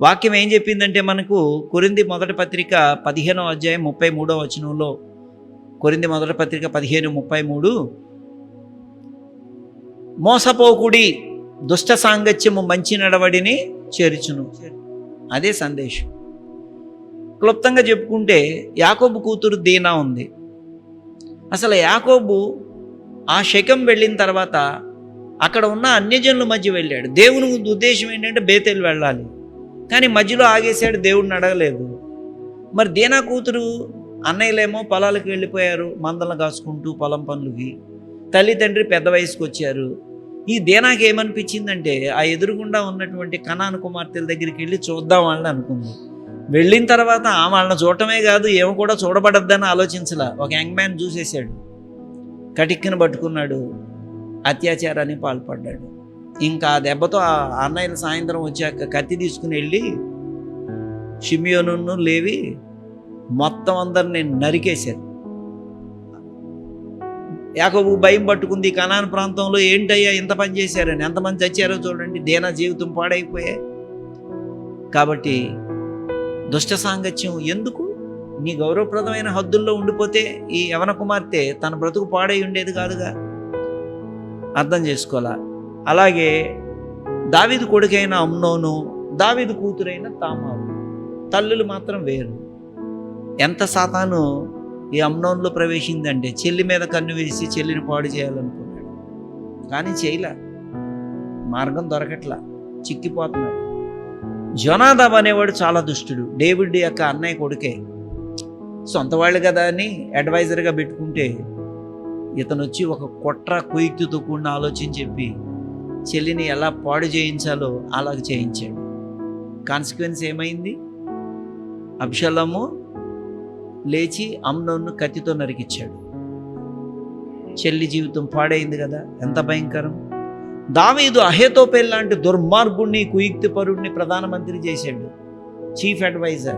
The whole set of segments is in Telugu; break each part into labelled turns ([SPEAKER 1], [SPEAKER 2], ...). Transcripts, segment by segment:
[SPEAKER 1] వాక్యం ఏం చెప్పిందంటే మనకు కొరింది మొదటి పత్రిక పదిహేనో అధ్యాయం ముప్పై మూడో వచనంలో కొరింది మొదటి పత్రిక పదిహేను ముప్పై మూడు మోసపోకుడి దుష్ట సాంగత్యము మంచి నడవడిని చేర్చును. అదే సందేశం. క్లుప్తంగా చెప్పుకుంటే యాకోబు కూతురు దీనా ఉంది. అసలు యాకోబు ఆ శకం వెళ్ళిన తర్వాత అక్కడ ఉన్న అన్యజనుల మధ్య వెళ్ళాడు. దేవుని ఉద్దేశం ఏంటంటే బేతేలు వెళ్ళాలి. కానీ మధ్యలో ఆగేశాడు దేవుడిని అడగలేదు. మరి దీనా కూతురు? అన్నయ్యలేమో పొలాలకు వెళ్ళిపోయారు మందలను కాసుకుంటూ పొలం పనులకి. తల్లిదండ్రి పెద్ద వయసుకు వచ్చారు. ఈ దీనాకి ఏమనిపించిందంటే ఆ ఎదురుగుండా ఉన్నటువంటి కణాను కుమార్తెల దగ్గరికి వెళ్ళి చూద్దాం వాళ్ళని అనుకుంది. వెళ్ళిన తర్వాత ఆ వాళ్ళని చూడటమే కాదు ఏమో కూడా చూడబడద్దని ఆలోచించలా. ఒక యంగ్ మ్యాన్ చూసేశాడు. కటిక్కిన పట్టుకున్నాడు. అత్యాచారానికి పాల్పడ్డాడు. ఇంకా ఆ దెబ్బతో ఆ అన్నయ్యలు సాయంత్రం వచ్చాక కత్తి తీసుకుని వెళ్ళి షిమియోను లేవి మొత్తం అందరిని నరికేశారు. యాకోబు భయం పట్టుకుంది కనాన్ ప్రాంతంలో ఏంటయ్యా ఇంత పని చేశారని. ఎంతమంది చచ్చారో చూడండి దేనా జీవితం పాడైపోయా కాబట్టి దుష్ట సాంగత్యం ఎందుకు? నీ గౌరవప్రదమైన హద్దుల్లో ఉండిపోతే ఈ యవన కుమార్తె తన బ్రతుకు పాడై ఉండేది కాదుగా. అర్థం చేసుకోవాలా? అలాగే దావిది కొడుకైన అమ్నోను దావిది కూతురైన తామారు. తల్లులు మాత్రం వేరు. ఎంత సాతాను ఈ అమ్నోన్లో ప్రవేశిందంటే చెల్లి మీద కన్ను వేసి చెల్లిని పాడు చేయాలనుకున్నాడు. కానీ చేయలే. మార్గం దొరకట్లా. చిక్కిపోతున్నాడు. జొనాదాబ్ అనేవాడు చాలా దుష్టుడు. డేవిడ్ యొక్క అన్నయ్య కొడుకే. సొంత వాళ్ళు కదా అని అడ్వైజర్గా పెట్టుకుంటే ఇతను వచ్చి ఒక కుట్ర కుయుక్తితో కూడిన ఆలోచన చెప్పి చెల్లిని ఎలా పాడు చేయించాలో అలాగ చేయించాడు. కాన్సిక్వెన్స్ ఏమైంది? అబ్షలము లేచి అమ్నోన్ను కత్తితో నరికిచ్చాడు. చెల్లి జీవితం పాడైంది కదా ఎంత భయంకరం. దావీదు అహేతోపేల్ లాంటి దుర్మార్గుణ్ణి కుయుక్తి పరుణ్ణి ప్రధానమంత్రి చేశాడు. చీఫ్ అడ్వైజర్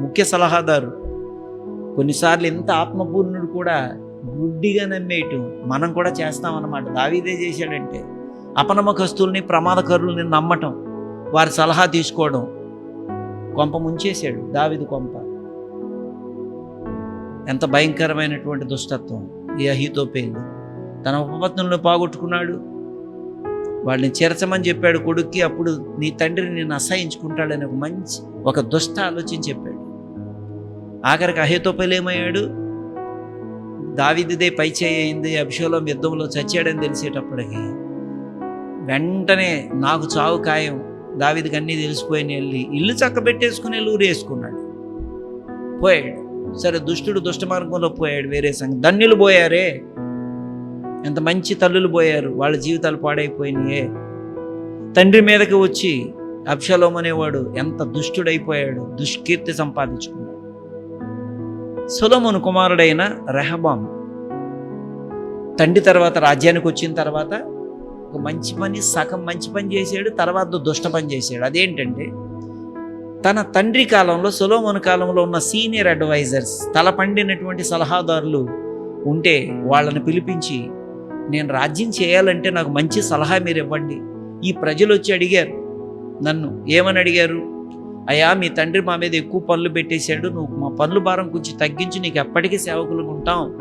[SPEAKER 1] ముఖ్య సలహాదారు. కొన్నిసార్లు ఇంత ఆత్మపూర్ణుడు కూడా గుడ్డిగా నమ్మేయటం మనం కూడా చేస్తామన్నమాట. దావీదే చేశాడంటే. అపనమ్మకస్తుల్ని ప్రమాదకరుల్ని నమ్మటం వారి సలహా తీసుకోవడం. కొంప ముంచేశాడు దావిది కొంప. ఎంత భయంకరమైనటువంటి దుష్టత్వం. ఈ అహితోపేలు తన ఉపపత్నులను పోగొట్టుకున్నాడు. వాళ్ళని చేర్చమని చెప్పాడు కొడుక్కి అప్పుడు నీ తండ్రి నేను అసహించుకుంటాడని ఒక మంచి ఒక దుష్ట ఆలోచన చెప్పాడు. ఆఖరికి అహేతోపేలు ఏమయ్యాడు? దావిదిదే పై అయింది అభిషేకం యుద్ధంలో చచ్చాడని తెలిసేటప్పటికి వెంటనే నాకు చావు ఖాయం. దావిదికి అన్నీ తెలిసిపోయిన వెళ్ళి ఇల్లు చక్క పెట్టేసుకుని ఊరు వేసుకున్నాడు. పోయాడు. సరే దుష్టుడు దుష్ట మార్గంలో పోయాడు. వేరే సంగతి ధన్యులు పోయారే. ఎంత మంచి తల్లులు పోయారు. వాళ్ళ జీవితాలు పాడైపోయినాయే. తండ్రి మీదకి వచ్చి అప్షలోం అనేవాడు ఎంత దుష్టుడైపోయాడు. దుష్కీర్తి సంపాదించుకున్నాడు. సులమును కుమారుడైన రెహబాం తండ్రి తర్వాత రాజ్యానికి వచ్చిన తర్వాత ఒక మంచి పని సగం మంచి పని చేశాడు తర్వాత దుష్ట పని చేశాడు అదేంటంటే తన తండ్రి కాలంలో సొలోమోను కాలంలో ఉన్న సీనియర్ అడ్వైజర్స్ తల పండినటువంటి సలహాదారులు ఉంటే వాళ్ళని పిలిపించి నేను రాజ్యం చేయాలంటే నాకు మంచి సలహా మీరు ఇవ్వండి. ఈ ప్రజలు వచ్చి అడిగారు. నన్ను ఏమని అడిగారు? అయ్యా మీ తండ్రి మా మీద ఎక్కువ పనులు పెట్టేశాడు నువ్వు మా పనులు భారం కొంచెం తగ్గించి నీకు ఎప్పటికీ సేవకులుగా ఉంటాం.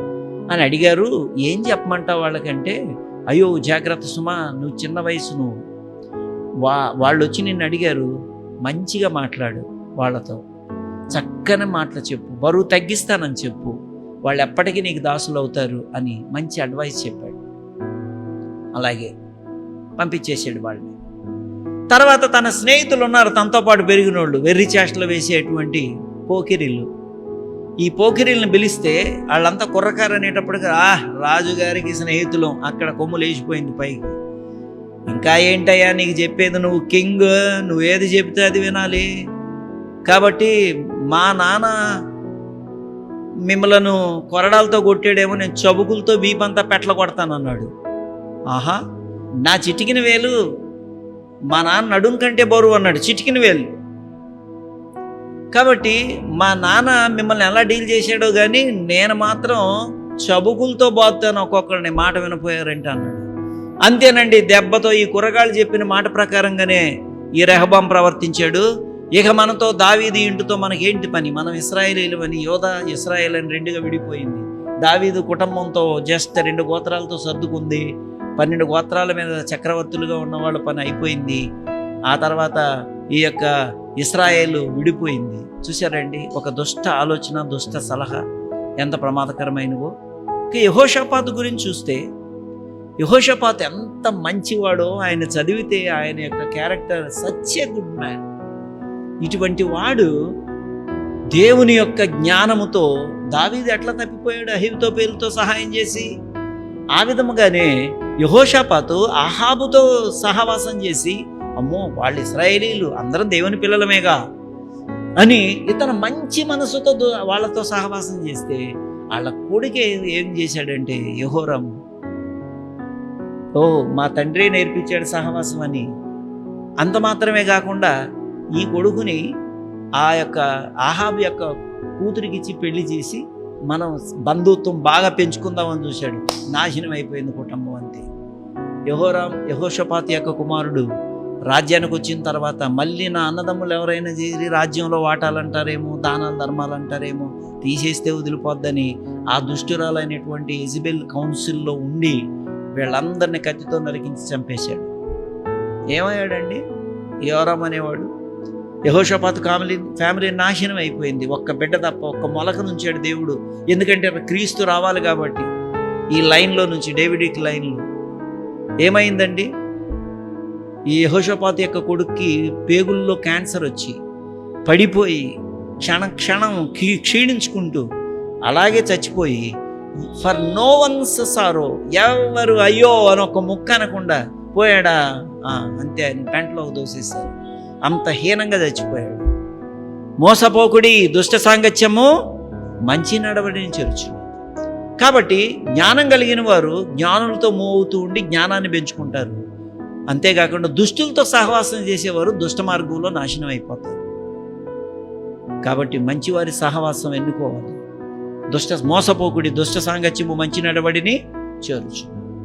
[SPEAKER 1] అని అడిగారు. ఏం చెప్పమంటావు వాళ్ళకంటే అయ్యో జాగ్రత్త సుమా నువ్వు చిన్న వయసు నువ్వు. వా వాళ్ళు వచ్చి నిన్ను అడిగారు మంచిగా మాట్లాడు వాళ్ళతో. చక్కని మాటలు చెప్పు బరువు తగ్గిస్తానని చెప్పు వాళ్ళు ఎప్పటికీ నీకు దాసులు అవుతారు అని మంచి అడ్వైస్ చెప్పాడు. అలాగే పంపించేసాడు వాళ్ళని. తర్వాత తన స్నేహితులు ఉన్నారు తనతో పాటు పెరిగినోళ్ళు వెర్రి చేష్టలు వేసేటువంటి పోకిరిళ్ళు ఈ పోకిరిల్ని పిలిస్తే వాళ్ళంతా కుర్రకారు అనేటప్పటికి ఆ రాజుగారికి స్నేహితులం అక్కడ కొమ్ము లేచిపోయింది పైకి. ఇంకా ఏంటయ్యా నీకు చెప్పేది నువ్వు కింగ్ నువ్వేది చెప్తే అది వినాలి. కాబట్టి మా నాన్న మిమ్మలను కొరడాలతో కొట్టాడేమో నేను చబుకులతో బీపంతా పెట్ల కొడతానన్నాడు. ఆహా నా చిటికిన వేలు మా నాన్న నడుం కంటే బరువు అన్నాడు చిటికిన వేలు. కాబట్టి మా నాన్న మిమ్మల్ని ఎలా డీల్ చేశాడో కానీ నేను మాత్రం చబుకులతో బాగుతాను ఒక్కొక్కరిని మాట వినపోయారంటే అన్నాడు అంతేనండి దెబ్బతో ఈ కురగాళ్ళు చెప్పిన మాట ప్రకారంగానే ఈ రెహబాం ప్రవర్తించాడు. ఇక మనతో దావీది ఇంటితో మనకేంటి పని? మనం ఇస్రాయేలీలు అని యోధ ఇస్రాయేల్ అని రెండుగా విడిపోయింది. దావీదు కుటుంబంతో జస్ట్ రెండు గోత్రాలతో సర్దుకుంది. పన్నెండు గోత్రాల మీద చక్రవర్తులుగా ఉన్నవాళ్ళు పని అయిపోయింది. ఆ తర్వాత ఈ యొక్క ఇస్రాయేలు విడిపోయింది. చూసారండి ఒక దుష్ట ఆలోచన దుష్ట సలహా ఎంత ప్రమాదకరమైనవో. ఇక యహోషపాత్ గురించి చూస్తే యహోషపాత్ ఎంత మంచివాడో ఆయన చదివితే ఆయన యొక్క క్యారెక్టర్ సత్య గుడ్ మ్యాన్. ఇటువంటి వాడు దేవుని యొక్క జ్ఞానముతో దావీది ఎట్లా తప్పిపోయాడు? అహిబితో పేరుతో సహాయం చేసి ఆ విధముగానే యహోషపాతు అహాబుతో సహవాసం చేసి అమ్మో వాళ్ళు ఇస్రాయేలీలు అందరం దేవుని పిల్లలమేగా అని ఇతను మంచి మనసుతో వాళ్ళతో సహవాసం చేస్తే వాళ్ళ కొడుకే ఏం చేశాడంటే యహోరం ఓ మా తండ్రి నేర్పించాడు సహవాసం అని. అంత మాత్రమే కాకుండా ఈ కొడుకుని ఆ యొక్క ఆహాబ్ యొక్క కూతురికిచ్చి పెళ్ళి చేసి మనం బంధుత్వం బాగా పెంచుకుందామని చూశాడు. నాశనం అయిపోయింది కుటుంబం అంతే. యహోరాం యహోషపాతి యొక్క కుమారుడు రాజ్యానికి వచ్చిన తర్వాత మళ్ళీ నా అన్నదమ్ములు ఎవరైనా చేరి రాజ్యంలో వాటాలంటారేమో దానాలు ధర్మాలు అంటారేమో తీసేస్తే వదిలిపోద్దని ఆ దుష్టురాలైనటువంటి ఎజిబెల్ కౌన్సిల్లో ఉండి వీళ్ళందరినీ కత్తితో నరికించి చంపేశాడు. ఏమయ్యాడండి? యోరాం అనేవాడు యహోషపాత్ కామిలి ఫ్యామిలీ నాశనం అయిపోయింది. ఒక్క బిడ్డ తప్ప ఒక్క మొలక నుంచాడు దేవుడు. ఎందుకంటే క్రీస్తు రావాలి కాబట్టి ఈ లైన్లో నుంచి డేవిడిక్ లైన్లో. ఏమైందండి? ఈ యహోషపాత్ యొక్క కొడుక్కి పేగుల్లో క్యాన్సర్ వచ్చి పడిపోయి క్షణ క్షణం క్షీ- క్షీణించుకుంటూ అలాగే చచ్చిపోయి ఫర్ నో వన్స్ సారో ఎవరు అయ్యో అని ఒక ముక్క అనకుండా పోయాడా? అంతే అని పెంటలో దోసేశారు. అంత హీనంగా చచ్చిపోయాడు. మోసపోకుడి దుష్ట సాంగత్యము మంచి నడవడిని చేర్చు కాబట్టి జ్ఞానం కలిగిన వారు జ్ఞానులతో మూవ్ అవుతూ ఉండి జ్ఞానాన్ని పెంచుకుంటారు. అంతేకాకుండా దుష్టులతో సహవాసం చేసేవారు దుష్ట మార్గంలో నాశనం అయిపోతారు. కాబట్టి మంచివారి సహవాసం ఎన్నుకోవాలి. దుష్ట మోసపోకుడి దుష్ట సాంగత్యము మంచి నడవడిని చేరుచు